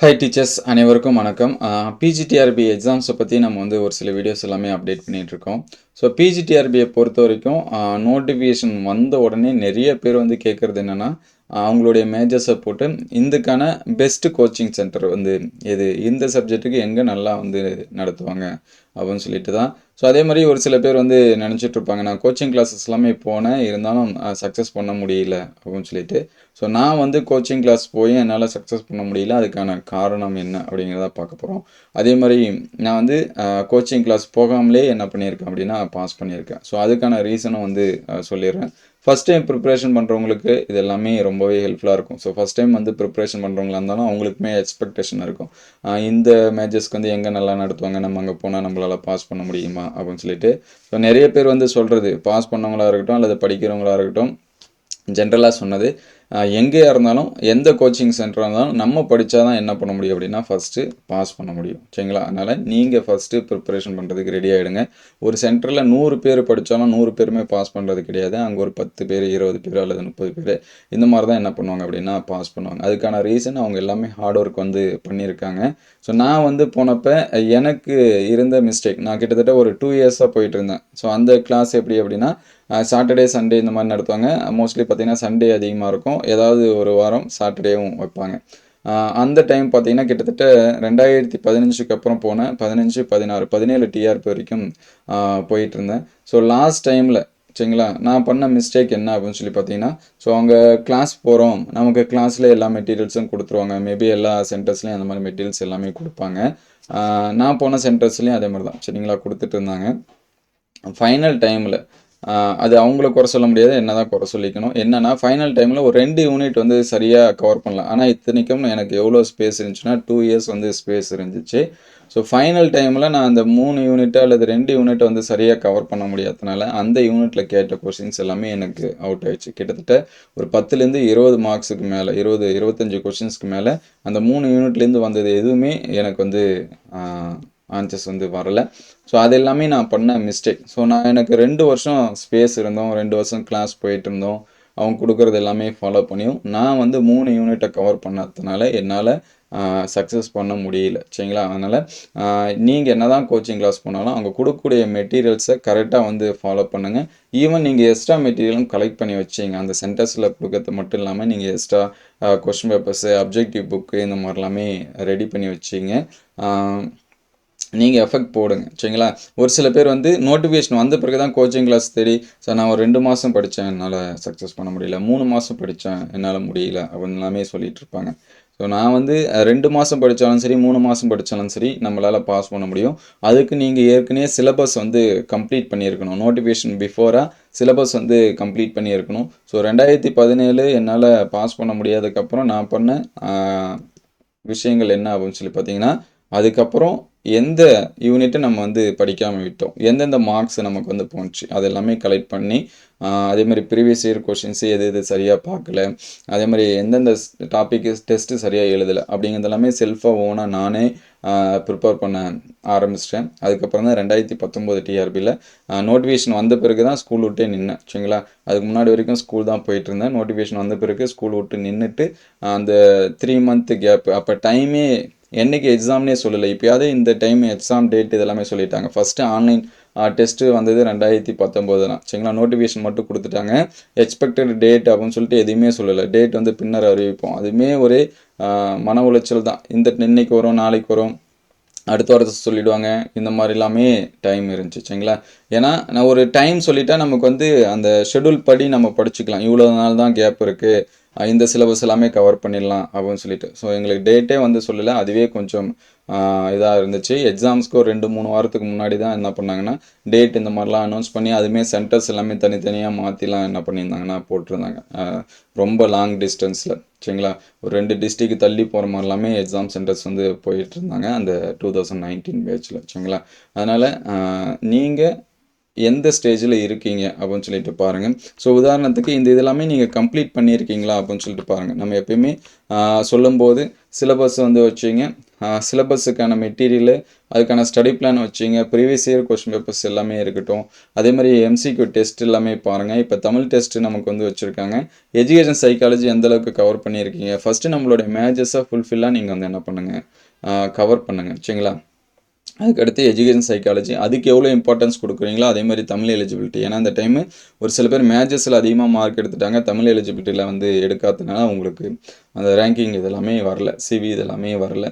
High teachers அனைவருக்கும் வணக்கம். PGTRB எக்ஸாம்ஸை பற்றி நம்ம வந்து ஒரு சில வீடியோஸ் எல்லாமே அப்டேட் பண்ணிகிட்டு இருக்கோம். ஸோ பிஜிடிஆர்பியை பொறுத்த வரைக்கும் நோட்டிஃபிகேஷன் வந்த உடனே நிறைய பேர் வந்து கேட்குறது என்னென்னா அவங்களுடைய மேஜர்ஸை போட்டு இதுக்கான பெஸ்ட்டு கோச்சிங் சென்டர் வந்து எது? இந்த சப்ஜெக்ட்டுக்கு எங்கே நல்லா வந்து நடத்துவாங்க? அப்படின்னு சொல்லிட்டு தான் ஸோ அதே மாதிரி ஒரு சில பேர் வந்து நினச்சிட்ருப்பாங்க நான் கோச்சிங் கிளாஸஸ் எல்லாமே போனேன் இருந்தாலும் சக்ஸஸ் பண்ண முடியல அப்படின்னு சொல்லிட்டு. ஸோ நான் வந்து கோச்சிங் கிளாஸ் போய் என்னால் சக்ஸஸ் பண்ண முடியல அதுக்கான காரணம் என்ன அப்படிங்கிறத பார்க்க போகிறோம் அதே மாதிரி நான் வந்து கோச்சிங் கிளாஸ் போகாமலே என்ன பண்ணியிருக்கேன் அப்படின்னா பாஸ் பண்ணியிருக்கேன். ஸோ அதுக்கான ரீசனும் வந்து சொல்லிடுறேன். ஃபஸ்ட் டைம் ப்ரிப்ரேஷன் பண்ணுறவங்களுக்கு இது எல்லாமே ரொம்பவே ஹெல்ப்ஃபுல்லாக இருக்கும். ஸோ ஃபஸ்ட் டைம் வந்து ப்ரிப்ரேஷன் பண்ணுறவங்களா இருந்தாலும் அவங்களுக்குமே எக்ஸ்பெக்டேஷன் இருக்கும். இந்த மேட்சஸ்க்கு வந்து எங்கே நல்லா நடத்துவாங்க? நம்ம அங்கே போனால் நம்மளால் பாஸ் பண்ண முடியுமா? அப்படின்னு சொல்லிட்டு ஸோ நிறைய பேர் வந்து சொல்கிறது பாஸ் பண்ணவங்களா இருக்கட்டும் அல்லது படிக்கிறவங்களா இருக்கட்டும் ஜென்ரலாக சொன்னது. எங்கேயா இருந்தாலும் எந்த கோச்சிங் சென்டராக இருந்தாலும் நம்ம படித்தா தான் என்ன பண்ண முடியும் அப்படின்னா ஃபஸ்ட்டு பாஸ் பண்ண முடியும். சரிங்களா? அதனால் நீங்கள் ஃபஸ்ட்டு ப்ரிப்பரேஷன் பண்ணுறதுக்கு ரெடி ஆகிடுங்க ஒரு சென்டரில் நூறு பேர் படித்தாலும் நூறு பேருமே பாஸ் பண்ணுறது கிடையாது. அங்கே ஒரு பத்து பேர் இருபது பேர் அல்லது முப்பது பேர் இந்த மாதிரி தான் என்ன பண்ணுவாங்க அப்படின்னா பாஸ் பண்ணுவாங்க. அதுக்கான ரீசன் அவங்க எல்லாமே ஹார்ட் ஒர்க் வந்து பண்ணியிருக்காங்க. ஸோ நான் வந்து போனப்போ எனக்கு இருந்த மிஸ்டேக் நான் கிட்டத்தட்ட ஒரு டூ இயர்ஸாக போயிட்டு இருந்தேன் ஸோ அந்த கிளாஸ் எப்படி அப்படின்னா சாட்டர்டே சண்டே இந்த மாதிரி நடத்துவாங்க. மோஸ்ட்லி பார்த்தீங்கன்னா சண்டே அதிகமாக இருக்கும். ஏதாவது ஒரு வாரம் சாட்டர்டேவும் வைப்பாங்க. அந்த டைம் பார்த்தீங்கன்னா கிட்டத்தட்ட ரெண்டாயிரத்தி பதினஞ்சுக்கு அப்புறம் போனேன் பதினஞ்சு பதினாறு பதினேழு டிஆர்பி வரைக்கும் போயிட்டு இருந்தேன் ஸோ லாஸ்ட் டைமில் சரிங்களா நான் பண்ண மிஸ்டேக் என்ன அப்படின்னு சொல்லி பார்த்தீங்கன்னா ஸோ அவங்க கிளாஸ் போகிறோம் நமக்கு கிளாஸில் எல்லா மெட்டீரியல்ஸும் கொடுத்துருவாங்க. மேபி எல்லா சென்டர்ஸ்லையும் அந்த மாதிரி மெட்டீரியல்ஸ் எல்லாமே கொடுப்பாங்க. நான் போன சென்டர்ஸ்லேயும் அதே மாதிரி தான். சரிங்களா கொடுத்துட்டு இருந்தாங்க. ஃபைனல் டைமில் அது அவங்கள குறை சொல்ல முடியாது என்ன தான் குறை சொல்லிக்கணும். என்னென்னா ஃபைனல் டைமில் ஒரு ரெண்டு யூனிட் வந்து சரியாக கவர் பண்ணலாம் ஆனால் இத்தனைக்கும் எனக்கு எவ்வளோ ஸ்பேஸ் இருந்துச்சுன்னா டூ இயர்ஸ் வந்து ஸ்பேஸ் இருந்துச்சு. ஸோ ஃபைனல் டைமில் நான் அந்த மூணு யூனிட் அல்லது ரெண்டு யூனிட்டை வந்து சரியாக கவர் பண்ண முடியாதனால அந்த யூனிட்டில் கேட்ட கொஷின்ஸ் எல்லாமே எனக்கு அவுட் ஆயிடுச்சு. கிட்டத்தட்ட ஒரு பத்துலேருந்து இருபது மார்க்ஸுக்கு மேலே இருபது இருபத்தஞ்சி கொஷின்ஸ்க்கு மேலே அந்த மூணு யூனிட்லேருந்து வந்தது எதுவுமே எனக்கு வந்து ஆன்சர்ஸ் வந்து வரல. ஸோ அது எல்லாமே நான் பண்ண மிஸ்டேக் ஸோ நான் எனக்கு ரெண்டு வருஷம் ஸ்பேஸ் இருந்தோம். ரெண்டு வருஷம் கிளாஸ் போயிட்டு இருந்தோம். அவங்க கொடுக்குறது எல்லாமே ஃபாலோ பண்ணியும். நான் வந்து மூணு யூனிட்டை கவர் பண்ணதுனால என்னால் சக்ஸஸ் பண்ண முடியல. சரிங்களா? அதனால் நீங்கள் என்ன தான் கோச்சிங் கிளாஸ் போனாலும் அவங்க கொடுக்கக்கூடிய மெட்டீரியல்ஸை கரெக்டாக வந்து ஃபாலோ பண்ணுங்கள் ஈவன் நீங்கள் எக்ஸ்ட்ரா மெட்டீரியலும் கலெக்ட் பண்ணி வச்சிங்க. அந்த சென்டர்ஸில் கொடுக்கறது மட்டும் இல்லாமல் நீங்கள் extra question papers objective book இந்த மாதிரிலாமே ரெடி பண்ணி வச்சிங்க. நீங்கள் எஃபெக்ட் போடுங்க. சரிங்களா? ஒரு சில பேர் வந்து நோட்டிஃபிகேஷன் வந்த பிறகு தான் கோச்சிங் கிளாஸ் தேடி சார் நான் ஒரு ரெண்டு மாதம் படித்தேன் என்னால் சக்ஸஸ் பண்ண முடியல. மூணு மாதம் படித்தேன் என்னால் முடியல. அப்படின்னு எல்லாமே சொல்லிட்டு இருப்பாங்க. ஸோ நான் வந்து ரெண்டு மாதம் படித்தாலும் சரி மூணு மாதம் படித்தாலும் சரி நம்மளால் பாஸ் பண்ண முடியும். அதுக்கு நீங்கள் ஏற்கனவே சிலபஸ் வந்து கம்ப்ளீட் பண்ணியிருக்கணும். நோட்டிஃபிகேஷன் பிஃபோராக சிலபஸ் வந்து கம்ப்ளீட் பண்ணியிருக்கணும். ஸோ ரெண்டாயிரத்தி பதினேழு என்னால் பாஸ் பண்ண முடியாததுக்கப்புறம் நான் பண்ண விஷயங்கள் என்ன அப்படின்னு சொல்லி பார்த்தீங்கன்னா அதுக்கப்புறம் எந்த யூனிட்டை நம்ம வந்து படிக்காமல் விட்டோம்? எந்தெந்த மார்க்ஸ் நமக்கு வந்து போணுச்சு அது எல்லாமே கலெக்ட் பண்ணி அதே மாதிரி ப்ரீவியஸ் இயர் கொஷின்ஸு எது எது சரியாக பார்க்கல? அதே மாதிரி எந்தெந்த டாபிக் டெஸ்ட்டு சரியாக எழுதலை? அப்படிங்கிறது எல்லாமே செல்ஃபாக ஓனாக நானே ப்ரிப்பேர் பண்ண ஆரம்பிச்சிட்டேன். அதுக்கப்புறம் தான் ரெண்டாயிரத்தி பத்தொம்போது டிஆர்பியில் நோட்டிஃபிகேஷன் வந்த பிறகு தான் ஸ்கூல் விட்டே நின்னேன். சரிங்களா? அதுக்கு முன்னாடி வரைக்கும் ஸ்கூல் தான் போயிட்டு இருந்தேன். நோட்டிஃபிகேஷன் வந்த பிறகு ஸ்கூல் விட்டு நின்றுட்டு அந்த த்ரீ மந்த்து கேப் அப்போ டைமே என்றைக்கு எக்ஸாம்னே சொல்லலை. இப்போயாவது இந்த டைம் எக்ஸாம் டேட் இதெல்லாமே சொல்லிட்டாங்க. ஃபஸ்ட்டு ஆன்லைன் டெஸ்ட்டு வந்தது ரெண்டாயிரத்தி பத்தொம்போது தான் சரிங்களா? நோட்டிஃபிகேஷன் மட்டும் கொடுத்துட்டாங்க. எக்ஸ்பெக்டட் டேட் அப்படின்னு சொல்லிட்டு எதுவுமே சொல்லலை. டேட் வந்து பின்னர் அறிவிப்போம். அதுவுமே ஒரே மன உளைச்சல் தான். இந்த இன்னைக்கு வரும் நாளைக்கு வரும். அடுத்த வாரத்தை சொல்லிடுவாங்க. இந்த மாதிரி எல்லாமே டைம் இருந்துச்சு. சரிங்களா? ஏன்னா நான் ஒரு டைம் சொல்லிட்டா நமக்கு வந்து அந்த ஷெட்யூல் படி நம்ம படிச்சுக்கலாம். இவ்வளோ நாள் தான் கேப் இருக்குது இந்த சிலபஸ் எல்லாமே கவர் பண்ணிடலாம் அப்படின்னு சொல்லிட்டு. ஸோ எங்களுக்கு டேட்டே வந்து சொல்லலை. அதுவே கொஞ்சம் இதாக இருந்துச்சு. எக்ஸாம்ஸ்க்கு ஒரு ரெண்டு மூணு வாரத்துக்கு முன்னாடி தான் என்ன பண்ணாங்கன்னா டேட் இந்த மாதிரிலாம் அனௌன்ஸ் பண்ணி அதுவுமே சென்டர்ஸ் எல்லாமே தனித்தனியாக மாற்றிலாம் என்ன பண்ணியிருந்தாங்கன்னா போட்டிருந்தாங்க. ரொம்ப லாங் டிஸ்டன்ஸில் சரிங்களா? ஒரு ரெண்டு டிஸ்ட்ரிக்கு தள்ளி போகிற மாதிரிலாமே எக்ஸாம் சென்டர்ஸ் வந்து போயிட்டு இருந்தாங்க அந்த டூ தௌசண்ட் நைன்டீன் பேட்சில் சரிங்களா? அதனால் நீங்கள் எந்த ஸ்டேஜில் இருக்கீங்க அப்படின்னு சொல்லிட்டு பாருங்கள் ஸோ உதாரணத்துக்கு இந்த இதெல்லாமே நீங்கள் கம்ப்ளீட் பண்ணியிருக்கீங்களா அப்படின்னு சொல்லிட்டு பாருங்கள் நம்ம எப்பயுமே சொல்லும்போது சிலபஸ் வந்து வச்சிங்க. சிலபஸுக்கான மெட்டீரியலு அதுக்கான ஸ்டடி பிளான் வச்சிங்க. ப்ரீவியஸ் இயர் கொஷின் பேப்பர்ஸ் எல்லாமே இருக்கட்டும். அதே மாதிரி எம்சிக்யூ டெஸ்ட் எல்லாமே பாருங்கள் இப்போ தமிழ் டெஸ்ட்டு நமக்கு வந்து வச்சுருக்காங்க. எஜுகேஷன் சைக்காலஜி எந்தளவுக்கு கவர் பண்ணியிருக்கீங்க? ஃபஸ்ட்டு நம்மளுடைய மேஜஸை ஃபுல்ஃபில்லாக நீங்கள் வந்து என்ன பண்ணுங்கள் கவர் பண்ணுங்கள் சரிங்களா? அதுக்கடுத்து எஜுகேஷன் சைக்காலஜி அதுக்கு எவ்வளோ இம்பார்ட்டன்ஸ் கொடுக்குறீங்களோ அதே மாதிரி தமிழ் எலிஜிபிலிட்டி ஏன்னா அந்த டைமு ஒரு சில பேர் மேஜஸில் அதிகமாக மார்க் எடுத்துட்டாங்க. தமிழ் எலிஜிபிலிட்டியில் வந்து எடுக்காததுனால உங்களுக்கு அந்த ரேங்கிங் இதெல்லாமே வரல. சிவி இதெல்லாமே வரல.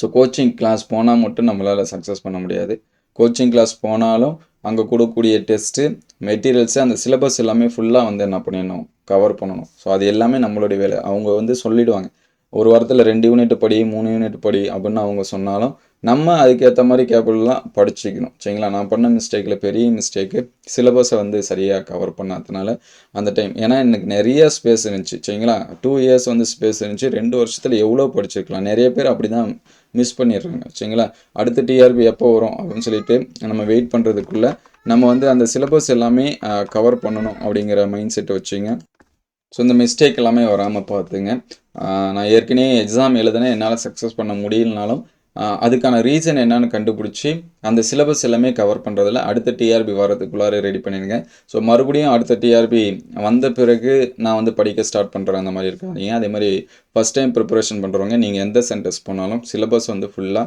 ஸோ கோச்சிங் கிளாஸ் போனால் மட்டும் நம்மளால் சக்ஸஸ் பண்ண முடியாது. கோச்சிங் கிளாஸ் போனாலும் அங்கே கொடுக்கக்கூடிய டெஸ்ட்டு மெட்டீரியல்ஸு அந்த சிலபஸ் எல்லாமே ஃபுல்லாக வந்து என்ன பண்ணிடணும்? கவர் பண்ணணும். ஸோ அது எல்லாமே நம்மளுடைய வேலை. அவங்க வந்து சொல்லிவிடுவாங்க ஒரு வாரத்தில் ரெண்டு யூனிட் படி மூணு யூனிட் படி அப்படின்னு அவங்க சொன்னாலும் நம்ம அதுக்கேற்ற மாதிரி கேபிள்லாம் படிச்சுக்கணும். சரிங்களா? நான் பண்ண மிஸ்டேக்கில் பெரிய மிஸ்டேக்கு சிலபஸை வந்து சரியாக கவர் பண்ணாதனால அந்த டைம் ஏன்னா எனக்கு நிறைய ஸ்பேஸ் இருந்துச்சு. சரிங்களா? டூ இயர்ஸ் வந்து ஸ்பேஸ் இருந்துச்சு. ரெண்டு வருஷத்தில் எவ்வளோ படிச்சிருக்கலாம்? நிறைய பேர் அப்படி தான் மிஸ் பண்ணிடுறாங்க. சரிங்களா? அடுத்த டிஆர்பி எப்போ வரும் அப்படின்னு சொல்லிட்டு நம்ம வெயிட் பண்ணுறதுக்குள்ளே நம்ம வந்து அந்த சிலபஸ் எல்லாமே கவர் பண்ணணும் அப்படிங்கிற மைண்ட் செட்டை வச்சுங்க. ஸோ இந்த மிஸ்டேக் எல்லாமே வராமல் பார்த்துங்க. நான் ஏற்கனவே எக்ஸாம் எழுதுனேன். என்னால் சக்ஸஸ் பண்ண முடியலனாலும் அதுக்கான ரீசன் என்னன்னு கண்டுபிடிச்சி அந்த சிலபஸ் எல்லாமே கவர் பண்ணுறதில் அடுத்த டிஆர்பி வரதுக்குள்ளார ரெடி பண்ணிடுங்க. ஸோ மறுபடியும் அடுத்த டிஆர்பி வந்த பிறகு நான் வந்து படிக்க ஸ்டார்ட் பண்ணுறேன் அந்த மாதிரி இருக்காதீங்க. அதே மாதிரி ஃபஸ்ட் டைம் ப்ரிப்பரேஷன் பண்ணுறவங்க நீங்கள் எந்த சென்டர்ஸ் போனாலும் சிலபஸ் வந்து ஃபுல்லாக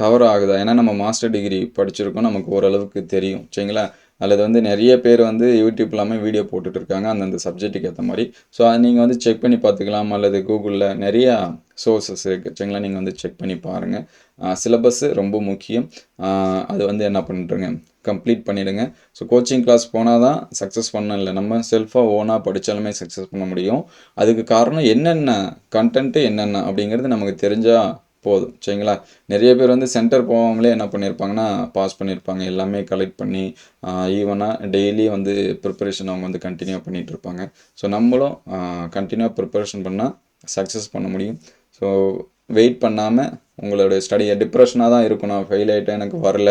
கவர் ஆகுதா? ஏன்னா நம்ம மாஸ்டர் டிகிரி படிச்சிருக்கோம் நமக்கு ஓரளவுக்கு தெரியும். சரிங்களா? அல்லது வந்து நிறைய பேர் வந்து யூடியூப் இல்லாமல் வீடியோ போட்டுட்ருக்காங்க அந்தந்த சப்ஜெக்ட்டுக்கு ஏற்ற மாதிரி. ஸோ அதை நீங்கள் வந்து செக் பண்ணி பார்த்துக்கலாம் அல்லது கூகுளில் நிறையா சோர்சஸ் இருக்குது சரிங்களா நீங்கள் வந்து செக் பண்ணி பாருங்கள் சிலபஸ்ஸு ரொம்ப முக்கியம். அது வந்து என்ன பண்ணுறங்க கம்ப்ளீட் பண்ணிவிடுங்க ஸோ கோச்சிங் கிளாஸ் போனால் தான் சக்ஸஸ் பண்ண இல்லை நம்ம செல்ஃபாக ஓனாக படித்தாலுமே சக்ஸஸ் பண்ண முடியும். அதுக்கு காரணம் என்னென்ன? கண்டென்ட்டு என்னென்ன? அப்படிங்கிறது நமக்கு தெரிஞ்சால் போதும். சரிங்களா? நிறைய பேர் வந்து சென்டர் போகாமலே என்ன பண்ணியிருப்பாங்கன்னா பாஸ் பண்ணியிருப்பாங்க எல்லாமே கலெக்ட் பண்ணி ஈவனாக டெய்லி வந்து ப்ரிப்பரேஷன் அவங்க வந்து கண்டினியூ பண்ணிகிட்டு இருப்பாங்க. ஸோ நம்மளும் கண்டினியூவாக ப்ரிப்பரேஷன் பண்ணால் சக்ஸஸ் பண்ண முடியும். ஸோ வெயிட் பண்ணாமல் உங்களோட ஸ்டடியை டிப்ரெஷனாக தான் இருக்கும் நான் ஃபெயில் ஆகிட்டேன் எனக்கு வரல.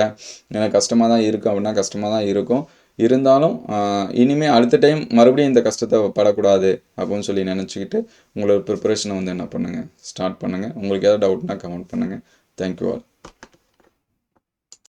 எனக்கு கஷ்டமாக தான் இருக்கும் அப்படின்னா கஷ்டமாக தான் இருக்கும். இருந்தாலும் இனிமேல் அடுத்த டைம் மறுபடியும் இந்த கஷ்டத்தை படக்கூடாது அப்படின்னு சொல்லி நினச்சிக்கிட்டு உங்களோட ப்ரிப்பரேஷனை வந்து என்ன பண்ணுங்கள் ஸ்டார்ட் பண்ணுங்கள் உங்களுக்கு ஏதாவது டவுட்னா கமெண்ட் பண்ணுங்கள் தேங்க்யூ ஆல்